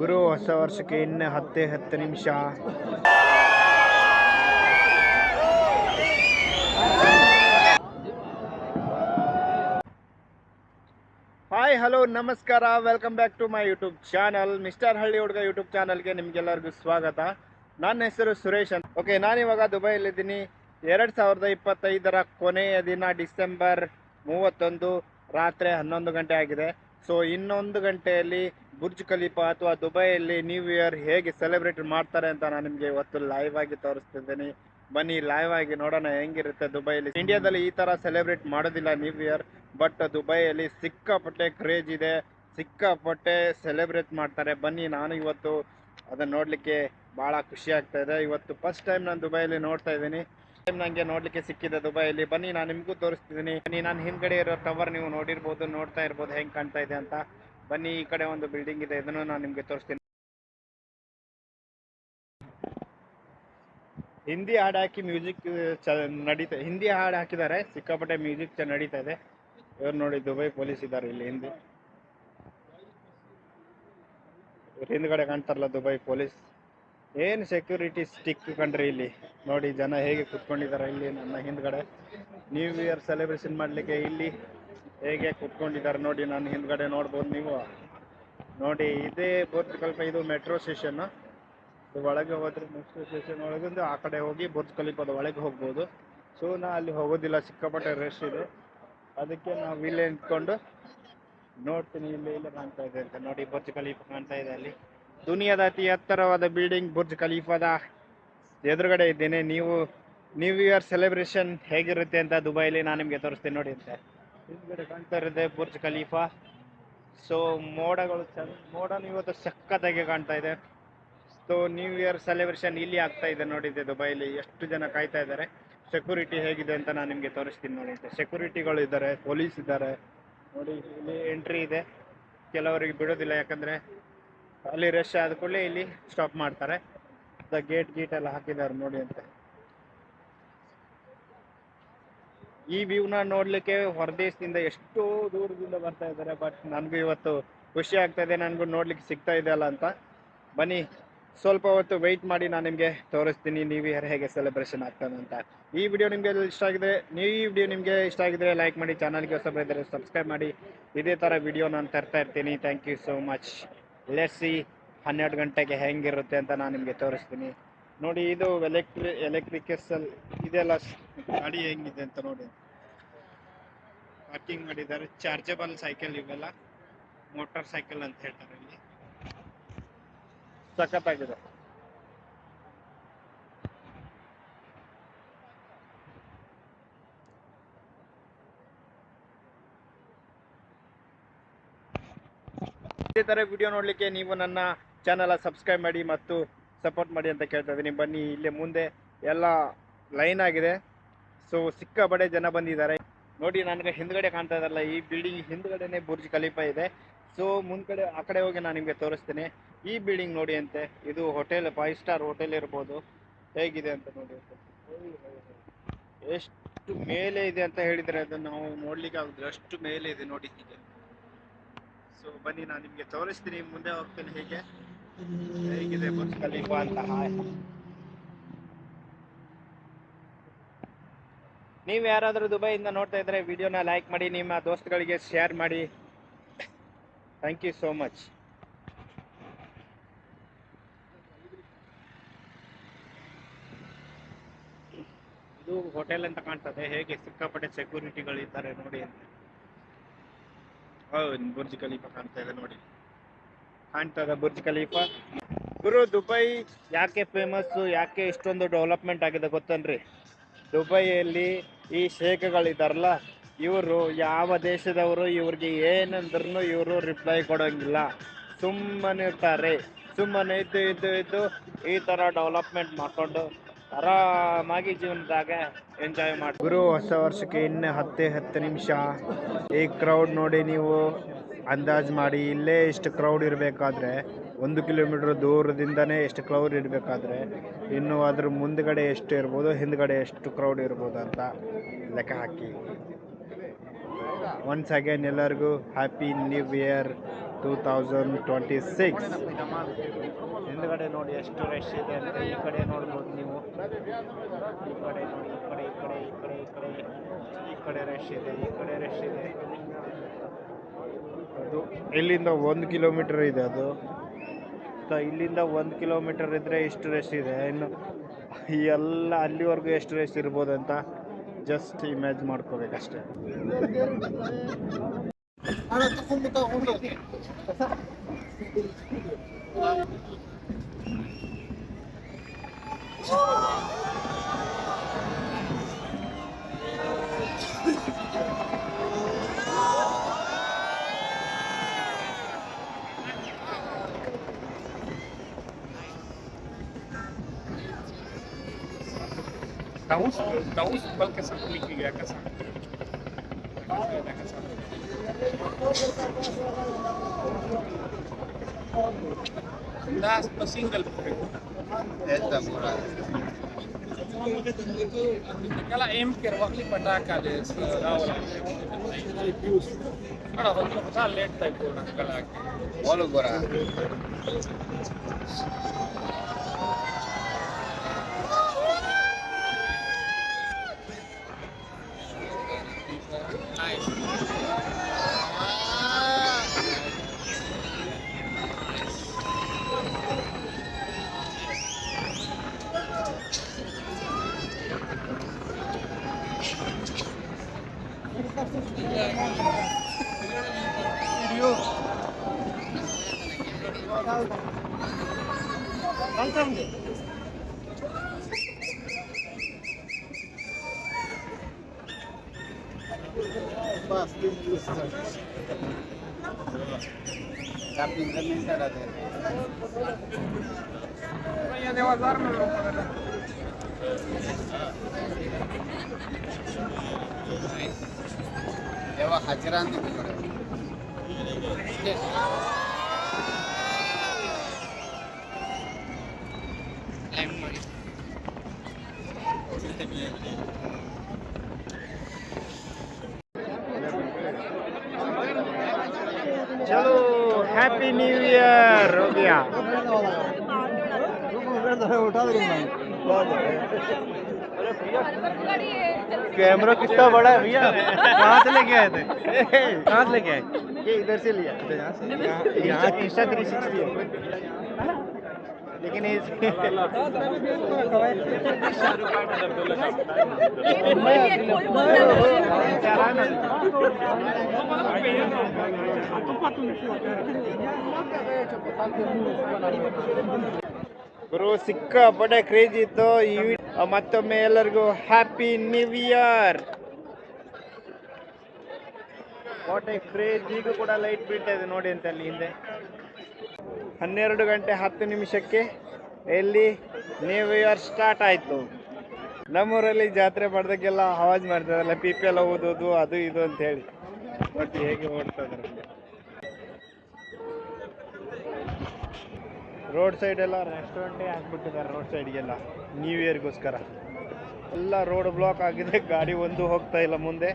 ಗುರು, ಹೊಸ ವರ್ಷಕ್ಕೆ ಇನ್ನು ಹತ್ತೇ ಹತ್ತು ನಿಮಿಷ. ಹಾಯ್ ಹಲೋ ನಮಸ್ಕಾರ. Welcome back to my YouTube channel mister ಹಳ್ಳಿ ಹುಡುಗ ಯೂಟ್ಯೂಬ್ ಚಾನಲ್ಗೆ ನಿಮ್ಗೆಲ್ಲರಿಗೂ ಸ್ವಾಗತ. ನನ್ನ ಹೆಸರು ಸುರೇಶ್ ಅಂತ. ಓಕೆ ನಾನಿವಾಗ ದುಬೈಯಲ್ಲಿದ್ದೀನಿ. ಎರಡು ಸಾವಿರದ ಇಪ್ಪತ್ತೈದರ ಕೊನೆಯ ದಿನ ಡಿಸೆಂಬರ್ ಮೂವತ್ತೊಂದು ರಾತ್ರಿ ಹನ್ನೊಂದು ಗಂಟೆ ಆಗಿದೆ. ಸೊ ಇನ್ನೊಂದು ಗಂಟೆಯಲ್ಲಿ ಬುರ್ಜ್ ಖಲೀಫಾ ಅಥವಾ ದುಬೈಯಲ್ಲಿ ನ್ಯೂ ಇಯರ್ ಹೇಗೆ ಸೆಲೆಬ್ರೇಟ್ ಮಾಡ್ತಾರೆ ಅಂತ ನಾನು ನಿಮಗೆ ಇವತ್ತು ಲೈವ್ ಆಗಿ ತೋರಿಸ್ತಿದ್ದೀನಿ. ಬನ್ನಿ ಲೈವ್ ಆಗಿ ನೋಡೋಣ ಹೆಂಗಿರುತ್ತೆ ದುಬೈಯಲ್ಲಿ ಇಂಡಿಯಾದಲ್ಲಿ ಈ ತರ ಸೆಲೆಬ್ರೇಟ್ ಮಾಡೋದಿಲ್ಲ ನ್ಯೂ ಇಯರ್ ಬಟ್ ದುಬೈಯಲ್ಲಿ ಸಿಕ್ಕಾಪಟ್ಟೆ ಕ್ರೇಜ್ ಇದೆ. ಸಿಕ್ಕಾಪಟ್ಟೆ ಸೆಲೆಬ್ರೇಟ್ ಮಾಡ್ತಾರೆ. ಬನ್ನಿ, ನಾನು ಇವತ್ತು ಅದನ್ನ ನೋಡಲಿಕ್ಕೆ ಬಹಳ ಖುಷಿ ಆಗ್ತಾ ಇವತ್ತು ಫಸ್ಟ್ ಟೈಮ್ ನಾನು ದುಬೈಯಲ್ಲಿ ನೋಡ್ತಾ ಇದ್ದೀನಿ. ನನಗೆ ನೋಡ್ಲಿಕ್ಕೆ ಸಿಕ್ಕಿದೆ ದುಬೈಯಲ್ಲಿ. ಬನ್ನಿ, ನಾನು ನಿಮಗೂ ತೋರಿಸ್ತಿದ್ದೀನಿ. ಬನ್ನಿ, ನಾನು ಹಿಂದ್ಗಡೆ ಇರೋ ಟವರ್ ನೀವು ನೋಡಿರ್ಬೋದು, ನೋಡ್ತಾ ಇರ್ಬೋದು ಹೆಂಗ್ ಕಾಣ್ತಾ ಇದೆ ಅಂತ. ಬನ್ನಿ, ಈ ಕಡೆ ಒಂದು ಬಿಲ್ಡಿಂಗ್ ಇದೆ, ಇದನ್ನು ನಾನು ನಿಮಗೆ ತೋರಿಸ್ತೀನಿ. ಹಿಂದಿ ಹಾಡು ಹಾಕಿ ಮ್ಯೂಸಿಕ್ ನಡೀತಾ, ಹಿಂದಿ ಹಾಡು ಹಾಕಿದ್ದಾರೆ. ಸಿಕ್ಕಾಪಟ್ಟೆ ಮ್ಯೂಸಿಕ್ ನಡೀತಾ ಇದೆ. ಇವ್ರು ನೋಡಿ, ದುಬೈ ಪೊಲೀಸ್ ಇದ್ದಾರೆ ಇಲ್ಲಿ ಹಿಂದಿ. ಇವ್ರ ಹಿಂದ್ಗಡೆ ಕಾಣ್ತಾರಲ್ಲ ದುಬೈ ಪೊಲೀಸ್ ಏನು ಸೆಕ್ಯೂರಿಟಿ ಸ್ಟಿಕ್ ಕಂಡ್ರಿ ಇಲ್ಲಿ? ನೋಡಿ, ಜನ ಹೇಗೆ ಕುತ್ಕೊಂಡಿದ್ದಾರೆ ಇಲ್ಲಿ ನನ್ನ ಹಿಂದ್ಗಡೆ. ನ್ಯೂ ಇಯರ್ ಸೆಲೆಬ್ರೇಷನ್ ಮಾಡಲಿಕ್ಕೆ ಇಲ್ಲಿ ಹೇಗೆ ಕುತ್ಕೊಂಡಿದ್ದಾರೆ ನೋಡಿ, ನನ್ನ ಹಿಂದ್ಗಡೆ ನೋಡ್ಬೋದು ನೀವು. ನೋಡಿ, ಇದೇ ಬುರ್ಜ್ ಕಲ್ಪ, ಇದು ಮೆಟ್ರೋ ಸ್ಟೇಷನ್ ಒಳಗೆ ಹೋದ್ರೆ ಮೆಟ್ರೋ ಸ್ಟೇಷನ್ ಒಳಗಿಂದ ಆ ಕಡೆ ಹೋಗಿ ಬುರ್ಜ್ ಖಲೀಫಾದ ಒಳಗೆ ಹೋಗ್ಬೋದು. ಸೊ ನಾ ಅಲ್ಲಿ ಹೋಗೋದಿಲ್ಲ, ಸಿಕ್ಕಾಪಟ್ಟೆ ರೆಸ್ಟ್ ಇದೆ. ಅದಕ್ಕೆ ನಾವು ಇಲ್ಲೇ ನಿಂತ್ಕೊಂಡು ನೋಡ್ತೀನಿ, ಇಲ್ಲಿ ಇಲ್ಲೇ ಕಾಣ್ತಾ ಇದೆ ಅಂತ. ನೋಡಿ, ಬುರ್ಜ್ ಖಲೀಫಾ ಕಾಣ್ತಾ ಇದೆ ಅಲ್ಲಿ. ದುನಿಯಾದ ಅತಿ ಎತ್ತರವಾದ ಬಿಲ್ಡಿಂಗ್ ಬುರ್ಜ್ ಖಲೀಫಾದ ಎದುರುಗಡೆ ಇದ್ದೇನೆ. ನೀವು ನ್ಯೂ ಇಯರ್ ಸೆಲೆಬ್ರೇಷನ್ ಹೇಗಿರುತ್ತೆ ಅಂತ ದುಬೈಲಿ ನಾನು ನಿಮಗೆ ತೋರಿಸ್ತೀನಿ ನೋಡಿ ಅಂತ. ಹಿಂದ್ಗಡೆ ಕಾಣ್ತಾ ಇರುತ್ತೆ ಬುರ್ಜ್ ಖಲೀಫಾ. ಸೊ ಮೋಡಗಳು ಚೆನ್ನ ಮೋಡನು ಇವತ್ತು ಸಖತ್ತಾಗಿ ಕಾಣ್ತಾ ಇದೆ. ಸೊ ನ್ಯೂ ಇಯರ್ ಸೆಲೆಬ್ರೇಷನ್ ಇಲ್ಲಿ ಆಗ್ತಾ ಇದೆ ನೋಡಿದ್ದೆ ದುಬೈಲಿ. ಎಷ್ಟು ಜನ ಕಾಯ್ತಾ ಇದ್ದಾರೆ. ಸೆಕ್ಯೂರಿಟಿ ಹೇಗಿದೆ ಅಂತ ನಾನು ನಿಮಗೆ ತೋರಿಸ್ತೀನಿ ನೋಡಿ ಸೆಕ್ಯೂರಿಟಿಗಳು ಇದ್ದಾರೆ ಪೊಲೀಸ್ ಇದ್ದಾರೆ. ನೋಡಿ, ಇಲ್ಲಿ ಎಂಟ್ರಿ ಇದೆ. ಕೆಲವರಿಗೆ ಬಿಡೋದಿಲ್ಲ ಯಾಕಂದ್ರೆ ಅಲ್ಲಿ ರಶ್ ಆದ ಕೂಡಲೇ ಇಲ್ಲಿ ಸ್ಟಾಪ್ ಮಾಡ್ತಾರೆ. ಗೇಟ್ ಗೀಟ್ ಎಲ್ಲ ಹಾಕಿದ್ದಾರೆ ನೋಡಿ ಅಂತ. ಈ ವ್ಯೂನ ನೋಡ್ಲಿಕ್ಕೆ ಹೊರದೇಶದಿಂದ ಎಷ್ಟೋ ದೂರದಿಂದ ಬರ್ತಾ ಇದ್ದಾರೆ ಬಟ್ ನನಗೂ ಇವತ್ತು ಖುಷಿ ಆಗ್ತಾ ಇದೆ, ನನಗೂ ನೋಡ್ಲಿಕ್ಕೆ ಸಿಗ್ತಾ ಇದೆ ಅಲ್ಲ ಅಂತ. ಬನ್ನಿ, ಸ್ವಲ್ಪ ಹೊತ್ತು ವೆಯ್ಟ್ ಮಾಡಿ ನಾನು ನಿಮಗೆ ತೋರಿಸ್ತೀನಿ, ನೀವು ಯಾರು ಹೇಗೆ ಸೆಲೆಬ್ರೇಷನ್ ಆಗ್ತದೆ ಅಂತ. ಈ ವಿಡಿಯೋ ನಿಮಗೆ ಇಷ್ಟ ಆಗಿದೆ ನೀವು ಈ ವಿಡಿಯೋ ನಿಮಗೆ ಇಷ್ಟ ಆಗಿದ್ರೆ ಲೈಕ್ ಮಾಡಿ ಚಾನಲ್ಗೆ ಹೊಸ ಸಬ್ಸ್ಕ್ರೈಬ್ ಮಾಡಿ. ಇದೇ ಥರ ವಿಡಿಯೋ ನಾನು ತರ್ತಾ ಇರ್ತೀನಿ. Thank you so much let's see ಹನ್ನೆರಡು ಗಂಟೆಗೆ ಹೆಂಗಿರುತ್ತೆ ಅಂತ ನಾನು ನಿಮಗೆ ತೋರಿಸ್ತೀನಿ. ನೋಡಿ, ಇದು ಎಲೆಕ್ಟ್ರಿ ಎಲೆಕ್ಟ್ರಿಕಲ್ ಇದೆಲ್ಲ ಗಾಡಿ ಹೆಂಗಿದೆ ಅಂತ ನೋಡಿ. ಪಾರ್ಕಿಂಗ್ ಮಾಡಿದ್ದಾರೆ. ಚಾರ್ಜಬಲ್ ಸೈಕಲ್ ಇವೆಲ್ಲ. ಮೋಟಾರ್ ಸೈಕಲ್ ಅಂತ ಹೇಳ್ತಾರೆ ಇಲ್ಲಿ. ಸಖತ್ತಾಗಿದೆ. ಇದೇ ಥರ ವಿಡಿಯೋ ನೋಡಲಿಕ್ಕೆ ನೀವು ನನ್ನ ಚಾನಲ ಸಬ್ಸ್ಕ್ರೈಬ್ ಮಾಡಿ ಮತ್ತು ಸಪೋರ್ಟ್ ಮಾಡಿ ಅಂತ ಕೇಳ್ತಾ ಇದ್ದೀನಿ. ಬನ್ನಿ, ಇಲ್ಲೇ ಮುಂದೆ ಎಲ್ಲ ಲೈನ್ ಆಗಿದೆ. ಸೊ ಸಿಕ್ಕಾಬಡೆ ಜನ ಬಂದಿದ್ದಾರೆ. ನೋಡಿ, ನನಗೆ ಹಿಂದ್ಗಡೆ ಕಾಣ್ತಾ ಇದ್ದಲ್ಲ ಈ ಬಿಲ್ಡಿಂಗ್ ಹಿಂದ್ಗಡೆನೆ ಬುರ್ಜ್ ಖಲೀಫಾ ಇದೆ. ಸೊ ಮುಂದ್ಗಡೆ, ಆ ಕಡೆ ಹೋಗಿ ನಾನು ನಿಮಗೆ ತೋರಿಸ್ತೇನೆ. ಈ ಬಿಲ್ಡಿಂಗ್ ನೋಡಿ ಅಂತೆ, ಇದು ಹೋಟೆಲ್ ಫೈವ್ ಸ್ಟಾರ್ ಹೋಟೆಲ್ ಇರ್ಬೋದು. ಹೇಗಿದೆ ಅಂತ ನೋಡಿ. ಎಷ್ಟು ಮೇಲೆ ಇದೆ ಅಂತ ಹೇಳಿದರೆ ಅದನ್ನು ನಾವು ನೋಡ್ಲಿಕ್ಕೆ ಆಗುದಿಲ್ಲ. ಅಷ್ಟು ಮೇಲೆ ಇದೆ ನೋಡಿ ಹೀಗೆ. ಸೊ ಬನ್ನಿ ನಾನು ನಿಮಗೆ ತೋರಿಸ್ತೀನಿ ಮುಂದೆ ಹೋಗ್ತೇನೆ ಹೇಗೆ. ಹೇಗಿದೆ ಬುರ್ಜ್ ಖಲೀಫಾ ಅಂತ? ನೀವು ಯಾರಾದರೂ ದುಬೈಯಿಂದ ನೋಡ್ತಾ ಇದ್ರೆ ವಿಡಿಯೋನ ಲೈಕ್ ಮಾಡಿ ನಿಮ್ಮ ದೋಸ್ತಗಳಿಗೆ ಶೇರ್ ಮಾಡಿ. ಥ್ಯಾಂಕ್ ಯು ಸೋ ಮಚ್ ಇದು ಹೋಟೆಲ್ ಅಂತ ಕಾಣ್ತದೆ. ಹೇಗೆ ಸಿಕ್ಕಾಪಟ್ಟೆ ಸೆಕ್ಯೂರಿಟಿಗಳು ಇದ್ದಾರೆ ನೋಡಿ ಅಂತ. ಹೌದು, ಬುರ್ಜ್ ಖಲೀಫಾ ಕಾಣ್ತಾ ಇದೆ ನೋಡಿ. ಕಾಣ್ತಾ ಇದೆ ಬುರ್ಜ್ ಖಲೀಫಾ. ಗುರು, ದುಬೈ ಯಾಕೆ ಫೇಮಸ್ ಯಾಕೆ ಇಷ್ಟೊಂದು ಡೆವಲಪ್ಮೆಂಟ್ ಆಗಿದೆ ಗೊತ್ತನ್ರಿ? ದುಬೈಯಲ್ಲಿ ಈ ಶೇಖಗಳಿದಾರಲ್ಲ, ಇವರು ಯಾವ ದೇಶದವರು, ಇವ್ರಿಗೆ ಏನಂದ್ರೂ ಇವರು ರಿಪ್ಲೈ ಕೊಡೋಂಗಿಲ್ಲ. ಸುಮ್ಮನೆ ಇರ್ತಾರೆ ಸುಮ್ಮನೆ ಇದ್ದು ಇದ್ದು ಇದ್ದು ಈ ಥರ ಡೆವಲಪ್ಮೆಂಟ್ ಮಾಡ್ಕೊಂಡು ಆರಾಮಾಗಿ ಜೀವನದಾಗ ಎಂಜಾಯ್ ಮಾಡಿ ಗುರು ಹೊಸ ವರ್ಷಕ್ಕೆ ಇನ್ನು ಹತ್ತೇ ಹತ್ತು ನಿಮಿಷ. ಈ ಕ್ರೌಡ್ ನೋಡಿ ನೀವು ಅಂದಾಜು ಮಾಡಿ ಇಲ್ಲೇ ಇಷ್ಟು ಕ್ರೌಡ್ ಇರಬೇಕಾದ್ರೆ ಒಂದು ಕಿಲೋಮೀಟರ್ ದೂರದಿಂದನೇ ಎಷ್ಟು ಕ್ರೌಡ್ ಇರಬೇಕಾದ್ರೆ ಇನ್ನು ಅದ್ರ ಮುಂದ್ಗಡೆ ಎಷ್ಟು ಇರ್ಬೋದು ಹಿಂದ್ಗಡೆ ಎಷ್ಟು ಕ್ರೌಡ್ ಇರ್ಬೋದು ಅಂತ ಲೆಕ್ಕ ಹಾಕಿ. ಒನ್ಸ್ ಅಗೇನ್ ಎಲ್ಲರಿಗೂ happy new year two thousand twenty six ಹಿಂದ್ಗಡೆ ನೋಡಿ ಎಷ್ಟು ರಶ್ ಇದೆ ಅಂತ ಈ ಕಡೆ ನೋಡ್ಬೋದು ನೀವು. ಈ ಕಡೆ ನೋಡಿ ಈ ಕಡೆ ಈ ಕಡೆ ಈ ಕಡೆ ಈ ಕಡೆ. ಈ ಕಡೆ ರಶ್ ಇದೆ ಈ ಕಡೆ ರಶ್ ಇದೆ. ಅದು ಇಲ್ಲಿಂದ ಒಂದು ಕಿಲೋಮೀಟರ್ ಇದೆ ಅದು. ತ- ಇಲ್ಲಿಂದ ಒಂದು ಕಿಲೋಮೀಟರ್ ಇದ್ದರೆ ಎಷ್ಟು ರಶ್ ಇದೆ? ಇನ್ನು ಈ ಎಲ್ಲ ಅಲ್ಲಿವರೆಗೂ ಎಷ್ಟು ರಶ್ ಇರ್ಬೋದು ಅಂತ ಜಸ್ಟ್ ಇಮ್ಯಾಜ್ ಮಾಡ್ಕೋಬೇಕಷ್ಟೇ. Daus, Daus बल्कि सब निकल गया कसम लास्ट पर सिंगल एकदम पूरा त्याला एम करवाकली पटाका दे रावला होता लेट टाइप पूर्ण कला बोलो गोरा ワンタウンで。Fast, Rapidamente a la Mañana debo darme lo Debo hackear antes de चलो हैप्पी न्यू ईयर हो गया। कैमरा कितना बड़ा है भैया। कहाँ से लेके आए थे? कहाँ से लेके आए? ये इधर से लिया यहाँ थ्री सिक्सटी है लेकिन ಗುರು ಸಿಕ್ಕಾಪಟ್ಟೆ ಕ್ರೇಜ್ ಇತ್ತು ಈ ವಿ- ಮತ್ತೊಮ್ಮೆ ಎಲ್ಲರಿಗೂ happy new year what a craze ಈಗ ಕೂಡ ಲೈಟ್ ಬೀಳ್ತಾ ಇದೆ ನೋಡಿ ಅಂತ ಅಲ್ಲಿ ಹಿಂದೆ ಹನ್ನೆರಡು ಗಂಟೆ ಹತ್ತು ನಿಮಿಷಕ್ಕೆ ಎಲ್ಲಿ ನ್ಯೂ ಇಯರ್ ಸ್ಟಾರ್ಟ್ ಆಯಿತು. ನಮ್ಮೂರಲ್ಲಿ ಜಾತ್ರೆ ಮಾಡಿದಾಗೆಲ್ಲ ಆವಾಜ್ ಮಾಡ್ತಾರಲ್ಲ ಪಿ ಪಿ ಎಲ್ಲ ಓದೋದು ಅದು ಇದು ಅಂತ ಹೇಳಿ. ಬಟ್ ಹೇಗೆ ಓಡ್ತಾ ಇದಾರೆ? ರೋಡ್ ಸೈಡ್ ಎಲ್ಲ ರೆಸ್ಟೋರೆಂಟೇ ಹಾಕ್ಬಿಟ್ಟಿದ್ದಾರೆ ರೋಡ್ ಸೈಡ್ಗೆಲ್ಲ ನ್ಯೂ ಇಯರ್ಗೋಸ್ಕರ ಎಲ್ಲ ರೋಡ್ ಬ್ಲಾಕ್ ಆಗಿದೆ ಗಾಡಿ ಒಂದು ಹೋಗ್ತಾ ಇಲ್ಲ ಮುಂದೆ.